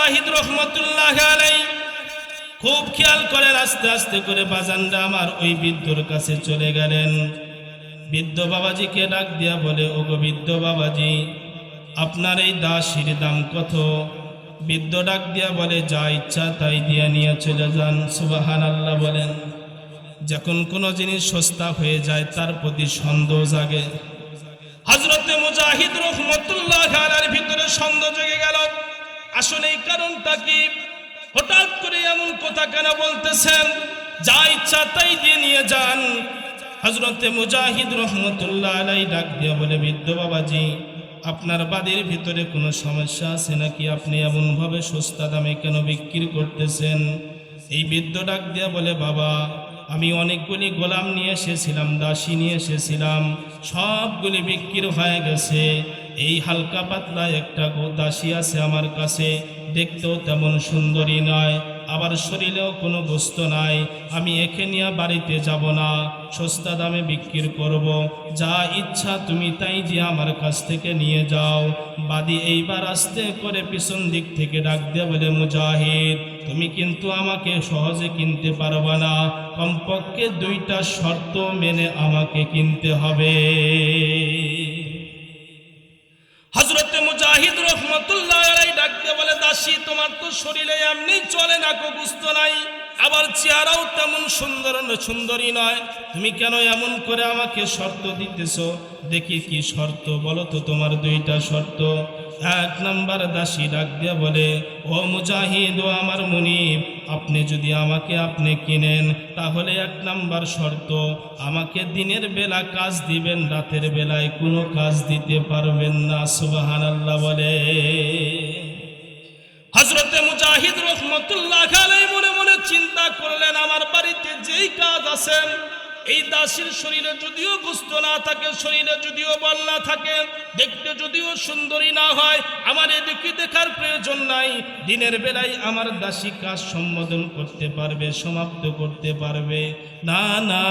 মুজাহিদ রহমতুল্লাহ আলাই খুব খেয়াল করেন আস্তে আস্তে করে বাজানরা আমার ওই বৃদ্ধর কাছে চলে গেলেন। বৃদ্ধ বাবাজিকে ডাক দিয়া বলে, ওগো বৃদ্ধ বাবাজি, আপনার এই দাসির দাম কত? বৃদ্ধ ডাক দিয়া বলে, যা ইচ্ছা তাই দিয়া নিয়ে চলে যান। সুবাহান আল্লাহ বলেন। যখন কোনো জিনিস সস্তা হয়ে যায়, তার প্রতি সন্দেহ জাগে। হজরতে মুজাহিদ রহমতুল্লাহ ভিতরে সন্দেহ জেগে গেল। আসলে এই কারণটা কি? হঠাৎ করে এমন কথা কেন বলতেছেন? যা ইচ্ছা তাই দিয়ে নিয়ে যান। হজরতে মুজাহিদ রহমতুল্লাহ আলাই ডাক দিয়ে বলে, বৃদ্ধ বাবাজি, আপনার বাড়ির ভিতরে কোনো সমস্যা আছে নাকি? আপনি এমনভাবে সস্তা দামে কেন বিক্রি করতেছেন? এই বৃদ্ধ ডাক দিয়া বলে, বাবা, আমি অনেকগুলি গোলাম নিয়ে এসেছিলাম, দাসী নিয়ে এসেছিলাম, সবগুলি বিক্রি হয়ে গেছে। এই হালকা পাতলা একটা দাসী আছে আমার কাছে। দেখতেও তেমন সুন্দরী নয়, আবার শরীরেও কোনো গোস্ত নাই। আমি একে নিয়ে বাড়িতে যাব না, সস্তা দামে বিক্রি করব। যা ইচ্ছা তুমি তাই দিয়ে আমার কাছ থেকে নিয়ে যাও। বাদি এইবার আস্তে করে পিছন দিক থেকে ডাক দিয়ে বলে, মুজাহিদ, তুমি কিন্তু আমাকে সহজে কিনতে পারবা না। কমপক্ষে দুইটা শর্ত মেনে আমাকে কিনতে হবে। হজরতে মুজাহিদ রহমতুল্লাহ ডাকতে বলে, দাসী, তোমার তো শরীরে এমনি চলে না কো বুঝতো নাই। আবার চেহারাও তেমন সুন্দর সুন্দরী নয়। তুমি কেন এমন করে আমাকে শর্ত দিতেছ? দেখি কি শর্ত, বলো তো তোমার দুইটা শর্ত। এক নাম্বার দাসী ডাক দিয়া বলে, ও মুজাহিদ, ও আমার মুনিব আপনি যদি আমাকে আপনি কিনেন, তাহলে এক নাম্বার শর্ত, আমাকে দিনের বেলা কাজ দিবেন, রাতের বেলায় কোনো কাজ দিতে পারবেন না সুবাহান আল্লাহ বলে। হজরতে মুজাহিদ রহমতুল্লাহ মনে মনে চিন্তা করলেন, আমার বাড়িতে যেই কাজ আছে এই দাসের শরীরে যদিও গুস্ত না থাকে, শরীরে যদিও বল না থাকে, দেখতে যদিও সুন্দরী না হয়, আমার এদিকে দেখার প্রয়োজন নাই। দিনের বেলায় আমার দাসী কাজ সম্বোধন করতে পারবে, সমাপ্ত করতে পারবে। না না,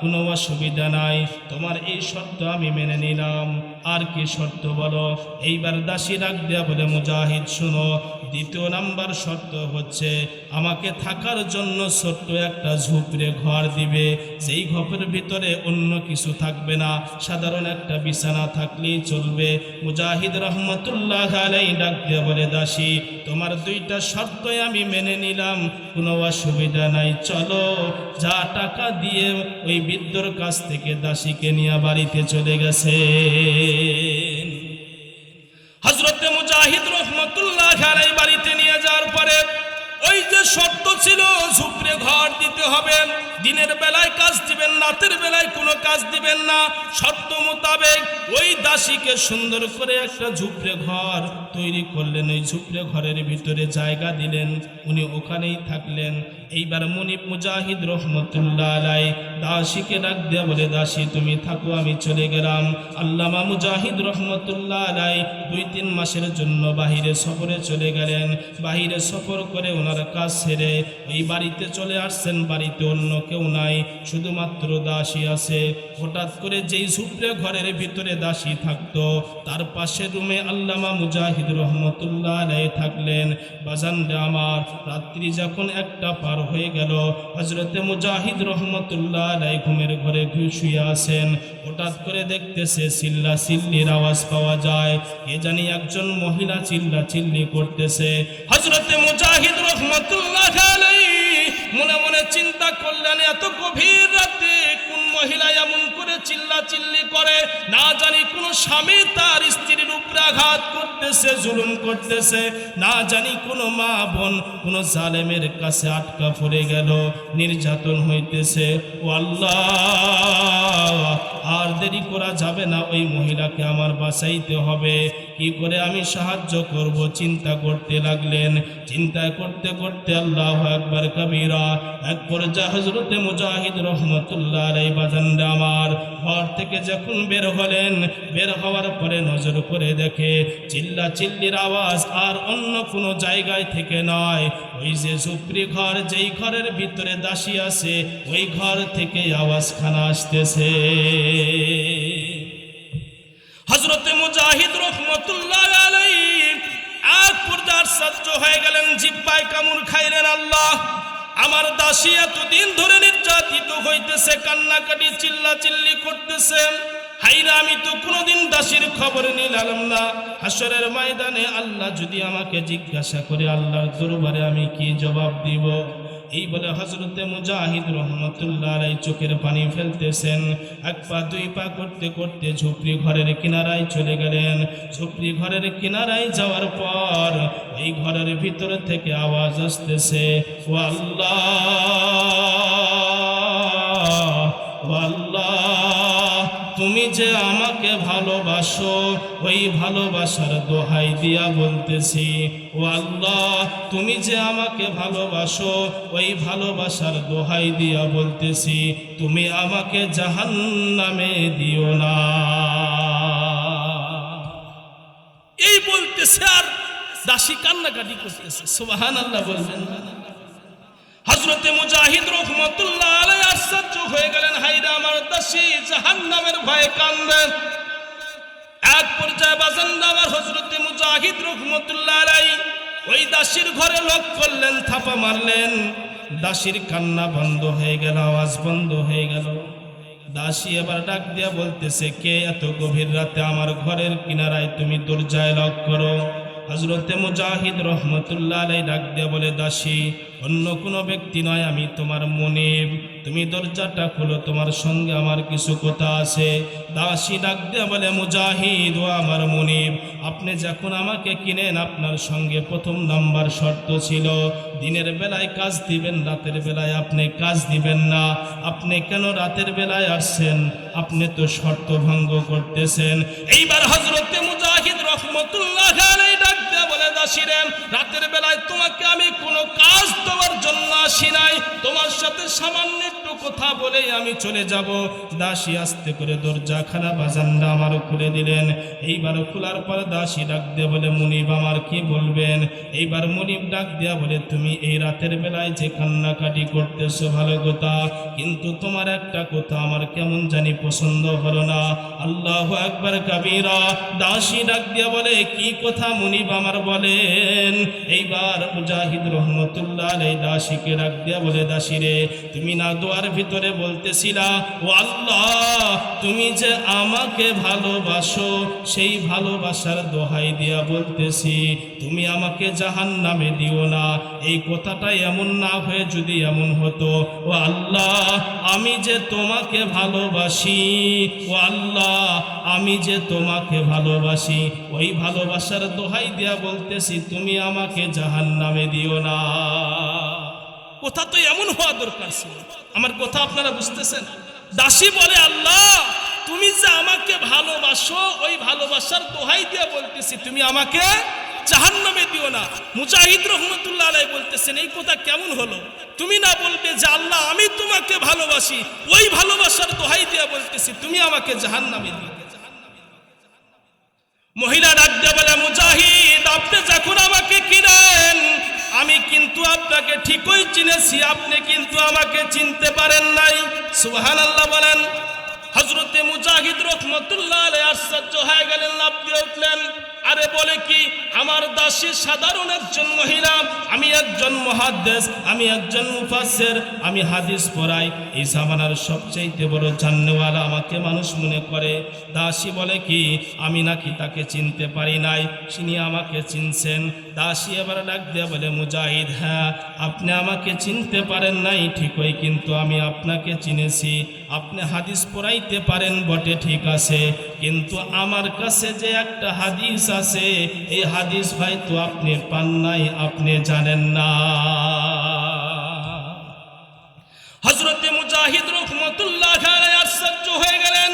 কোনো অসুবিধা নাই। তোমার এই শর্ত আমি মেনে নিলাম। আর কি শর্ত বলো? এইবার দাসী ডাক দেয়া বলে মুজাহিদ, শুনো। দ্বিতীয় নাম্বার শর্ত হচ্ছে, আমাকে থাকার জন্য ছোট্ট একটা ঝুপড়ে ঘর দিবে। যেই ঘরের ভিতরে অন্য কিছু থাকবে না, সাধারণ একটা বিছানা থাকলেই চলবে। মুজাহিদ রহমতুল্লাহ আলাই ডাক দেয়া বলে, দাসী, তোমার দুইটা শর্তই আমি মেনে নিলাম। কোনো অসুবিধা নাই, চলো। যা টাকা দিয়ে ওই বৃদ্ধর কাছ থেকে দাসীকে নিয়ে বাড়িতে চলে গেছে। হজরতে মুজাহিদ রহমতুল্লাহ আলাই বাড়িতে নিয়ে যাওয়ার পরে ওই যে শর্ত ছিল, ঝুপড়ে ঘর দিতে হবে। দিনের বেলায় কাজ দিবেন, রাতের বেলায় কোনো কাজ দিবেন না। শর্ত মোতাবেক ওই দাসীকে সুন্দর করে একটা ঝুপড়ে ঘর তৈরি করলেন। ওই ঝুপড়ে ঘরের ভিতরে জায়গা দিলেন। উনি ওখানেই থাকলেন। এইবার মনিব মুজাহিদ রহমতুল্লাহ আলাই দাসীকে ডাক দেয়া বলে, দাসী, তুমি থাকো, আমি চলে গেলাম। আল্লামা মুজাহিদ রহমতুল্লাহ আলাই দুই তিন মাসের জন্য বাহিরে সফরে চলে গেলেন। বাহিরে সফর করে ওনার কাজ সেরে ওই বাড়িতে চলে আসছেন। বাড়িতে অন্য কেউ নাই, শুধুমাত্র দাসী আছে। হঠাৎ করে যেই ঝুপড়ে ঘরের ভিতরে দাসী থাকতো, তার পাশের রুমে আল্লামা মুজাহিদ রহমতুল্লাহ আলাই থাকলেন। বাজানরে আমার রাত্রি যখন একটা পার হয়ে গেল। হজরতে মুজাহিদ রহমতুল্লাহ আলাই ঘুমের ঘরে শুয়ে আছেন। হঠাৎ করে দেখতেছে চিল্লা চিল্লির আওয়াজ পাওয়া যায়। এ জানি একজন মহিলা চিল্লা চিল্লি করতেছে। হজরতে মুজাহিদ রহমতুল্লাহ মনে মনে চিন্তা করলেন, এত গভীর রাতে কোন মহিলা এমন করে চিল্লা চিল্লি করে? না জানি কোন স্বামী তার স্ত্রীর উপরে আঘাত করতেছে, জুলুম করতেছে। না জানি কোনো মা বোন কোনো জালেমের কাছে আটকা পড়ে গেল, নির্যাতন হইতেছে। ও আল্লাহ! আর দেরি করা যাবে না, ওই মহিলাকে আমার বাঁচাইতে হবে। কি করে আমি সাহায্য করব? চিন্তা করতে লাগলেন। চিন্তা করতে করতে আল্লাহ একবার কবিরা, এক পর্যায়ে হজরতে মুজাহিদ রহমতুল্লাহ আলাই বাজানরা আমার ঘর থেকে যখন বের হলেন, বের হওয়ার পরে নজর করে দেখে চিল্লা চিল্লির আওয়াজ আর অন্য কোনো জায়গায় থেকে নয়। ওই যে সুপ্রি ঘর, যেই ঘরের ভিতরে দাসী আছে, ওই ঘর থেকে আওয়াজখানা আসতেছে। হজরতে মুজাহিদ রহমতুল্লাহ আলাই এক পর্যায়ে হয়ে গেলেন, জিব্বায় কামড় খাইলেন আল্লাহ। আমার দাসী এতদিন ধরে নির্যাতিত হইতেছে, কান্নাকাটি চিল্লা চিল্লি করতেছে হাইরা আমি তো কোনোদিন দাসীর খবর নিলাম না। হাসরের ময়দানে আল্লাহ যদি আমাকে জিজ্ঞাসা করে, আল্লাহর দরবারে আমি কি জবাব দিব? এই বলে হজরতে মুজাহিদ রহমতুল্লাহ আলাই চোখের পানি ফেলতেছেন। এক পা, দুই পা করতে করতে ঝুপড়ি ঘরের কিনারায় চলে গেলেন। ঝুপড়ি ঘরের কিনারায় যাওয়ার পর এই ঘরের ভিতর থেকে আওয়াজ আসতেছে, ও আল্লাহ ও আল্লাহ। তুমি যে আমাকে ভালোবাসো, ওই ভালোবাসার দোহাই দিয়া বলতেছি, ও আল্লাহ, তুমি যে আমাকে ভালোবাসো, ওই ভালোবাসার দোহাই দিয়া বলতেছি, তুমি আমাকে জাহান্নামে দিও না। এই বলতেছে আর দাসী কান্নাকাটি করতেছে। সুবাহান আল্লাহ বলবেন। না হজরতে মুজাহিদ রহমতুল্লাহ আলাই আশ্চর্য হয়ে গেলেন হাইরা আমার দাসী, জাহান্নামের ভয়ে কান্দেন। এক পর্যায়ে বাজান্দা আমার হজরতে মুজাহিদ রহমতুল্লাহ আলাই ওই দাসীর ঘরে লক করলেন, থাপা মারলেন। দাসীর কান্না বন্ধ হয়ে গেল, আওয়াজ বন্ধ হয়ে গেল। দাসী এবার ডাক দিয়া বলতেছে, কে এত গভীর রাতে আমার ঘরের কিনারায় তুমি দরজায় লক করো? হজরতে মুজাহিদ রহমতুল্লাহ আলাই ডাক দিয়া বলে, দাসী অন্য কোনো ব্যক্তি নয়, আমি তোমার মনিব তুমি দরজাটা খুলো, তোমার সঙ্গে আমার কিছু কথা আছে। দাসী ডাক দিয়া বলে, মুজাহিদ ও আমার মনিব আপনি যখন আমাকে কিনেন, আপনার সঙ্গে প্রথম নাম্বার শর্ত ছিল, দিনের বেলায় কাজ দিবেন, রাতের বেলায় আপনি কাজ দিবেন না। আপনি কেন রাতের বেলায় আসছেন? আপনি তো শর্ত ভঙ্গ করতেছেন। এইবার হজরতে মুজাহিদ রহমতুল্লাহ দাসিরেন রাতের বেলায় তোমাকে আমি কোনো কাজ দেওয়ার জন্য আসি নাই। তোমার সাথে সামান্য কথা বলে আমি চলে যাব। দাসী আস্তে করে দরজা খানা বাজানরা আমারও খুলে দিলেন। এইবার খোলার পর দাসী ডাক দিয়ে বলে, মুনিব, আমার কি বলবেন? এইবার মুনিব ডাক দিয়া বলে, তুমি এই রাতের বেলায় যে কান্নাকাটি করতেছো, ভালো কথা। কিন্তু তোমার একটা কথা, আমার কেমন জানি পছন্দ হলো না। আল্লাহ একবার কাবিরা। দাসী ডাক দিয়া বলে, কি কথা মুনিব আমার বলেন? এইবার মুজাহিদ রহমতুল্লাহ এই দাসীকে ডাক দিয়া বলে, দাসী রে, তুমি না দোয়ার ভিতরে বলতেছিলা, ও আল্লাহ, তুমি যে আমাকে ভালোবাসো, সেই ভালোবাসার দোহাই দিয়া বলতেছি, তুমি আমাকে জাহান নামে দিও না। এই কথাটা এমন না হয়ে যদি এমন হতো, ও আল্লাহ, আমি যে তোমাকে ভালোবাসি, ও আল্লাহ, আমি যে তোমাকে ভালোবাসি। ওই ভালোবাসার দোহাই দিয়া বলতেছি, তুমি আমাকে জাহান নামে দিও না। কথা তো এমন হওয়া দরকার ছিল। আমার কথা আপনারা বুঝতেছেন? দাসী বলে, আল্লাহ, তুমি যে আমাকে ভালোবাসো, ওই ভালোবাসার দোহাই দিয়ে বলতেছি, তুমি আমাকে জাহান্নামে দিও না। মুজাহিদ রহমতুল্লাহ আলাই বলতেছেন, এই কথা কেমন হলো? তুমি না বলবে যে, আল্লাহ, আমি তোমাকে ভালোবাসি, ওই ভালোবাসার দোহাই দিয়ে বলতেছি, তুমি আমাকে জাহান্নামে দিও। মহিলা ডাক বলে, মুজাহিদ, আপনি যখন আমাকে কিনেন আমি কিন্তু আপনাকে ঠিকই চিনেছি, আপনি কিন্তু আমাকে চিনতে পারেন নাই। সুহান আল্লাহ বলেন হজরতে মুজাহিদ রহমতুল্লাহ আশ্চর্য হয়ে গেলেন লাভ দিয়ে উঠলেন। আরে বলে কি, আমার দাসী সাধারণ একজন মহিলা, আমি একজন মহাদ্দেশ, আমি একজন মুফাসের আমি হাদিস পড়াই। এই জামানার সবচাইতে বড় জান্নেওয়ালা আমাকে মানুষ মনে করে। দাসী বলে কি, আমি নাকি তাকে চিনতে পারি নাই, তিনি আমাকে চিনছেন। দাসী এবার ডাক দিয়ে বলে, মুজাহিদ হ্যাঁ আপনি আমাকে চিনতে পারেন নাই, ঠিকই, কিন্তু আমি আপনাকে চিনেছি। আপনি হাদিস পড়াইতে পারেন, বটে, ঠিক আছে। কিন্তু আমার কাছে যে একটা হাদিস আছে, এই হাদিস ভাই তো আপনি পান নাই, আপনি জানেন না। হজরতে মুজাহিদ রহমতুল্লাহ আশ্চর্য হয়ে গেলেন।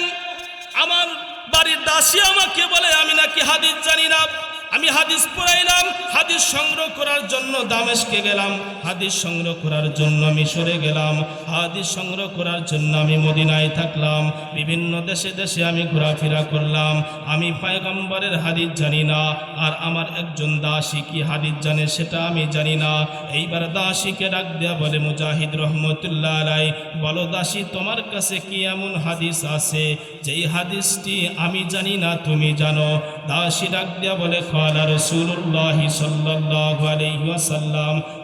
আমার বাড়ির দাসী আমাকে বলে, আমি নাকি হাদিস জানি না। আমি হাদিস পড়াইলাম, হাদিস সংগ্রহ করার জন্য দামেশকে গেলাম, হাদিস সংগ্রহ করার জন্য মিশরে গেলাম, হাদিস সংগ্রহ করার জন্য আমি মদিনায় থাকলাম, বিভিন্ন দেশে দেশে আমি ঘোরাফেরা করলাম, আমি পায়গম্বরের হাদিস জানি না, আর আমার একজন দাসী কি হাদিস জানে সেটা আমি জানি না। এইবার দাসীকে ডাক দেয়া বলে, মুজাহিদ রহমতুল্লাহ আলাই, বলো দাসী, তোমার কাছে কি এমন হাদিস আছে? যেই হাদিসটি আমি জানি না, তুমি জানো। দাসী ডাক দেয়া বলে খ কালা রসুল্লাহ সাল্লাল্লাহু আলাইহি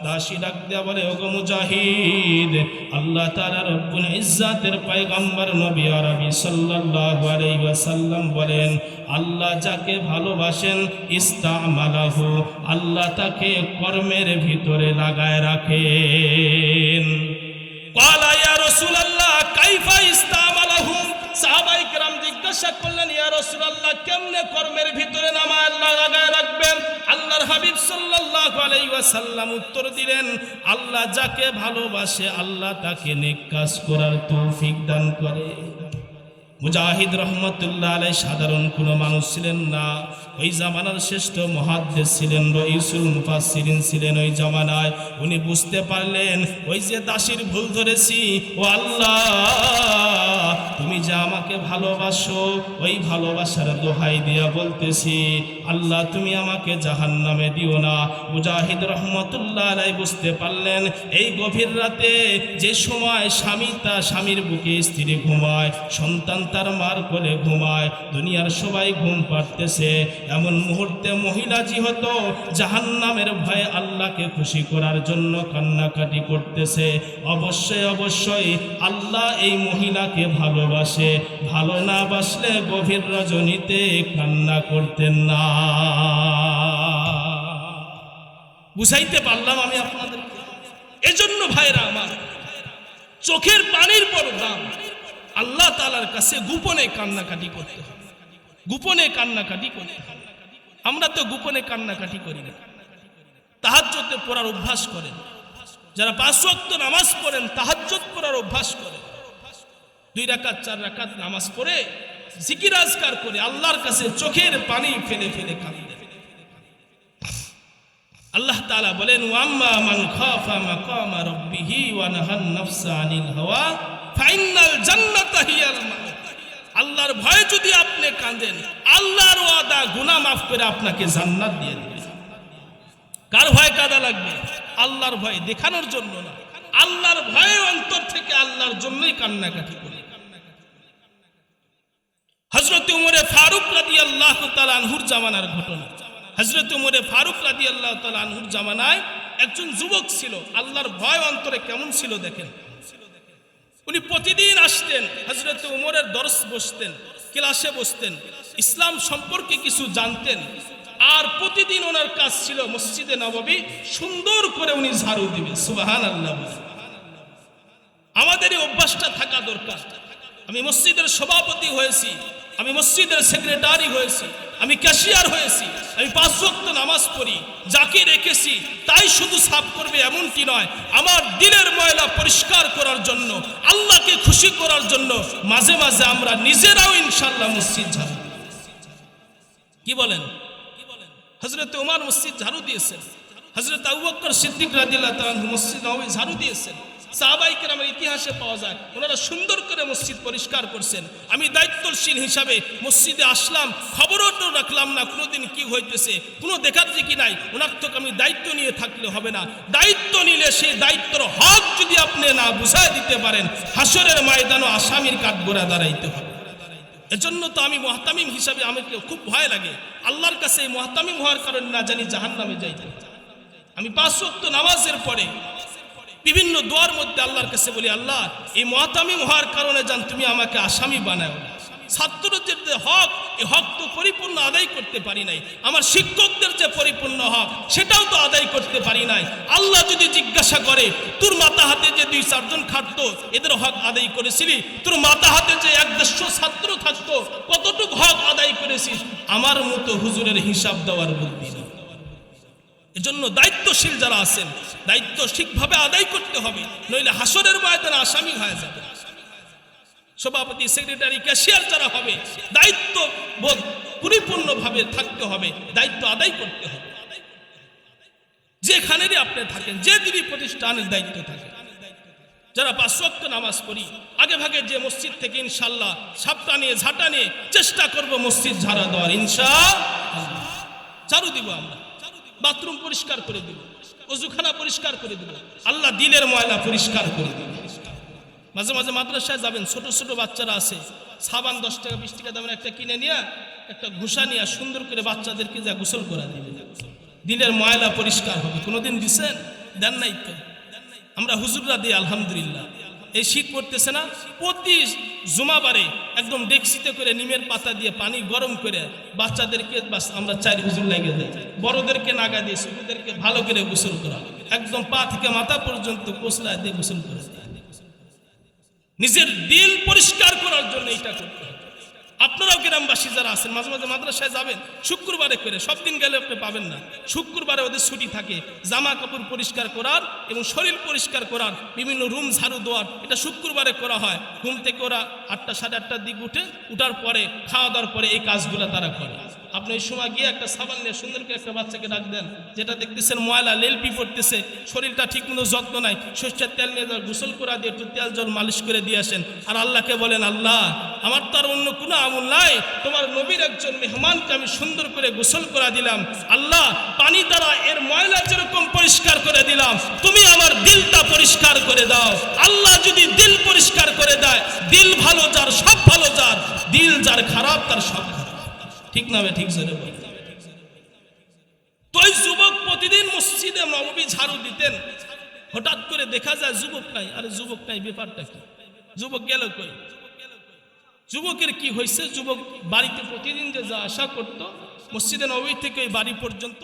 দাসী ডাক বলে মুজাহিদ, আল্লাহ তাআলা রব্বুল ইজ্জাতের পয়গম্বর নবী আরবি সাল্লাল্লাহু আলাইহি ওয়াসাল্লাম বলেন, আল্লাহ যাকে ভালোবাসেন, ইস্তামালাহু, আল্লাহ তাকে কর্মের ভিতরে লাগায় রাখেন রাসূলুল্লাহ কেমনে কর্মের ভিতরে আল্লাহ লাগায় রাখবেন? আল্লাহর হাবিব সাল্লাল্লাহু আলাইহি ওয়াসাল্লাম উত্তর দিলেন, আল্লাহ যাকে ভালোবাসে, আল্লাহ তাকে কাজ করার তৌফিক দান করে। মুজাহিদ রহমতুল্লাহ আলাই সাধারণ কোনো মানুষ ছিলেন না। ওই জামানার শ্রেষ্ঠ মহাদ্দেশ ছিলেন, রইসুল ছিলেন ওই জামানায়। উনি বুঝতে পারলেন, ওই যে দাসীর ভুল ধরেছি, ও আল্লাহ তুমি যে আমাকে ভালোবাসো, ওই ভালোবাসার দোহাই দিয়া বলতেছি। আল্লাহ, তুমি আমাকে জাহান্নামে দিও না। মুজাহিদ রহমতুল্লাহ আলাই বুঝতে পারলেন, এই গভীর রাতে যে সময় স্বামী তা স্বামীর বুকে স্ত্রী ঘুমায়, সন্তান তার মার কোলে ঘুমায়, দুনিয়ার সবাই ঘুম পাড়তেছে। এমন মুহূর্তে মহিলা যেহেতু জাহান্নামের ভয়ে আল্লাহকে খুশি করার জন্য কান্নাকাটি করতেছে। অবশ্যই অবশ্যই আল্লাহ এই মহিলাকে ভালোবাসে, ভালো না বাসলে গভীর রজনীতে কান্না করতেন না। বুঝাইতে পারলাম আমি আপনাদেরকে? এজন্য ভাইরা আমার, চোখের পানির বড় দাম আল্লাহ তালার কাছে গোপনে কান্নাকাটি করতে হবে গোপনে কান্নাকাটি করতে হবে আমরা তো গোপনে কান্নাকাটি করি না। তাহাজ্জতে পড়ার অভ্যাস করেন। যারা পাঁচ নামাজ পড়েন তাহাজ্জত পড়ার অভ্যাস করেন। দুই রাকাত, চার রাকাত নামাজ পড়ে জিকির আজকার করে আল্লাহর কাছে চোখের পানি ফেলে ফেলে কাঁদেন আল্লাহ তাআলা বলেন ওয়াম্মা মান খাফা মাকামা রাব্বিহি ওয়া নাহান নাফসা আনিল হাওয়া ফাইনাল জান্নাতা হিয়াল আল্লাহর ভয়ে যদি আপনি কাঁদেন, আল্লাহর ওয়াদা, গুনাহ মাফ করে আপনাকে জান্নাত দিয়ে দেবে। কার ভয় কাদা লাগবে? আল্লাহর ভয়, দেখানোর জন্য না। আল্লাহর ভয়ে অন্তর থেকে আল্লাহর জন্যই কান্নাকাটি করে। হজরত উমরে ফারুক রাদি আল্লাহ আনহুর জামানার ঘটনা। হজরত উমরে ফারুক রাদি আল্লাহ আনহুর জামানায় একজন যুবক ছিল। আল্লাহর ভয় অন্তরে কেমন ছিল দেখেন। উনি প্রতিদিন আসতেন হজরত উমরের দরস বসতেন, ক্লাসে বসতেন, ইসলাম সম্পর্কে কিছু জানতেন। আর প্রতিদিন ওনার কাজ ছিল মসজিদে নববী, সুন্দর করে উনি ঝাড়ু দিবেন সুবাহান আল্লাহ। আমাদের এই অভ্যাসটা থাকা দরকার। আমি মসজিদের সভাপতি হয়েছি আমি মসজিদের সেক্রেটারি হয়েছি, আমি ক্যাশিয়ার হয়েছি, আমি পাঁচ ওয়াক্ত নামাজ পড়ি, যাকে রেখেছি, তাই শুধু সাফ করবে এমনটি নয়, আমার দিলের ময়লা পরিষ্কার করার জন্য, আল্লাহকে খুশি করার জন্য মাঝে মাঝে আমরা নিজেরাও ইনশাল্লাহ মসজিদ ঝাড়ু। কি বলেন হজরত উমার মসজিদ ঝাড়ু দিয়েছেন হজরত আবু সিদ্দিক রাদিল্লাহ তাআলা মসজিদ ঝাড়ু দিয়েছেন সাহাবাই কেরামের ইতিহাসে পাওয়া যায়। ওনারা সুন্দর করে মসজিদ পরিষ্কার করছেন। আমি দায়িত্বশীল হিসাবে মসজিদে আসলাম, খবরও তো রাখলাম না কোনোদিন কি হইতেছে, কোনো দেখার যে কি নাই। ওনার তো আমি দায়িত্ব নিয়ে থাকলে হবে না। দায়িত্ব নিলে সেই দায়িত্বর হক যদি আপনি না বুঝায় দিতে পারেন হাসরের ময়দানও আসামির কাঠগোড়া দাঁড়াইতে হবে। এজন্য তো আমি মহাতামিম হিসাবে আমাকে খুব ভয় লাগে। আল্লাহর কাছে এই মহাতামিম হওয়ার কারণে না জানি জাহান নামে যাইতে আমি পাঁচ ওয়াক্ত নামাজের পরে বিভিন্ন দোয়ার মধ্যে আল্লাহর কাছে বলি, আল্লাহ, এই মহাতামিম হওয়ার কারণে যান, তুমি আমাকে আসামি বানাও ছাত্রদের যে হক, এই হক তো পরিপূর্ণ আদায় করতে পারি নাই। আমার শিক্ষকদের যে পরিপূর্ণ হক, সেটাও তো আদায় করতে পারি নাই। আল্লাহ যদি জিজ্ঞাসা করে, তোর মাতা হাতে যে দুই চারজন খাটতো, এদের হক আদায় করেছিলি? তোর মাতা হাতে যে এক দেড়শো ছাত্র থাকতো, কতটুকু হক আদায় করেছিস? আমার মতো হুজুরের হিসাব দেওয়ার বুদ্ধি এজন্য দায়িত্বশীল যারা আছেন দায়িত্ব ঠিকভাবে আদায় করতে হবে, নইলে হাসরের ময়দানে আসামি হয়ে যাবে। সভাপতি, সেক্রেটারি, ক্যাশিয়ার যারা হবে দায়িত্ব বোধ পরিপূর্ণভাবে থাকতে হবে, দায়িত্ব আদায় করতে হবে। যেখানেরই আপনি থাকেন, যে দিনই প্রতিষ্ঠানের দায়িত্ব থাকে, যারা পাঁচ নামাজ পড়ি, আগে ভাগে যে মসজিদ থেকে ইনশাল্লাহ সাপটা নিয়ে, ঝাঁটা নিয়ে চেষ্টা করব মসজিদ ঝাড়া দেওয়ার ইনশা ঝাড়ু দিব আমরা। বাথরুম পরিষ্কার করে দিব অজুখানা পরিষ্কার করে দিব আল্লাহ দিলের ময়লা পরিষ্কার করে দিব মাঝে মাঝে মাদ্রাসায় যাবেন, ছোট ছোট বাচ্চারা আছে, সাবান দশ টাকা, বিশ টাকা দামের একটা কিনে নিয়ে, একটা ঘুষা নিয়ে সুন্দর করে বাচ্চাদেরকে যা গোসল করা দিবে। দিনের ময়লা পরিষ্কার হবে। কোনোদিন দিছেন? দেন নাই তো? আমরা হুজুররা দিই, আলহামদুলিল্লাহ। এই শীত পড়তেছে না। প্রতি জুমাবারে একদম ডেক্সিতে করে নিমের পাতা দিয়ে পানি গরম করে বাচ্চাদেরকে আমরা চার হুজুর লেগে দেয় বড়োদেরকে নাগা দিয়ে শিশুদেরকে ভালো করে গোসল করা। একদম পা থেকে মাথা পর্যন্ত কোসলা দিয়ে গোসল করে নিজের দিল পরিষ্কার করার জন্য এটা করতে আপনারাও গ্রামবাসী যারা আছেন, মাঝে মাঝে মাদ্রাসায় যাবেন, শুক্রবারে করে, সব দিন গেলে আপনি পাবেন না। শুক্রবারে ওদের ছুটি থাকে, জামা কাপড় পরিষ্কার করার এবং শরীর পরিষ্কার করার বিভিন্ন রুম ঝাড়ু দেওয়ার, এটা শুক্রবারে করা হয়। ঘুম থেকে ওরা আটটা, সাড়ে আটটার দিক উঠে, উঠার পরে, খাওয়া দাওয়ার পরে এই কাজগুলো তারা করে। আপনি ওই সময় গিয়ে একটা সাবান নিয়ে সুন্দর করে একটা বাচ্চাকে ডাক দেন, যেটা দেখতেছেন ময়লা লেলপি পড়তেছে, শরীরটা ঠিক মতো যত্ন নাই, সর্ষের তেল নিয়ে গোসল করা দিয়ে একটু তেল জল মালিশ করে দিয়ে আসেন। আর আল্লাহকে বলেন, আল্লাহ, আমার তো আর অন্য কোনো আমল নাই, তোমার নবীর একজন মেহমানকে আমি সুন্দর করে গোসল করা দিলাম। আল্লাহ, পানি দ্বারা এর ময়লা যেরকম পরিষ্কার করে দিলাম, তুমি আমার দিলটা পরিষ্কার করে দাও। আল্লাহ যদি দিল পরিষ্কার করে দেয়, দিল ভালো যার, সব ভালো যার, দিল যার খারাপ তার সব খারাপ। ঠিক না ঠিক জোরে বলে। তো যুবক প্রতিদিন মসজিদে নবী ঝাড়ু দিতেন। হঠাৎ করে দেখা যায় যুবক নাই। আরে যুবক নাই, ব্যাপারটা কি? যুবক গেল কই? যুবকের কি হয়েছে যুবক বাড়িতে প্রতিদিন যে যা আশা করতো, মসজিদে নবী থেকে ওই বাড়ি পর্যন্ত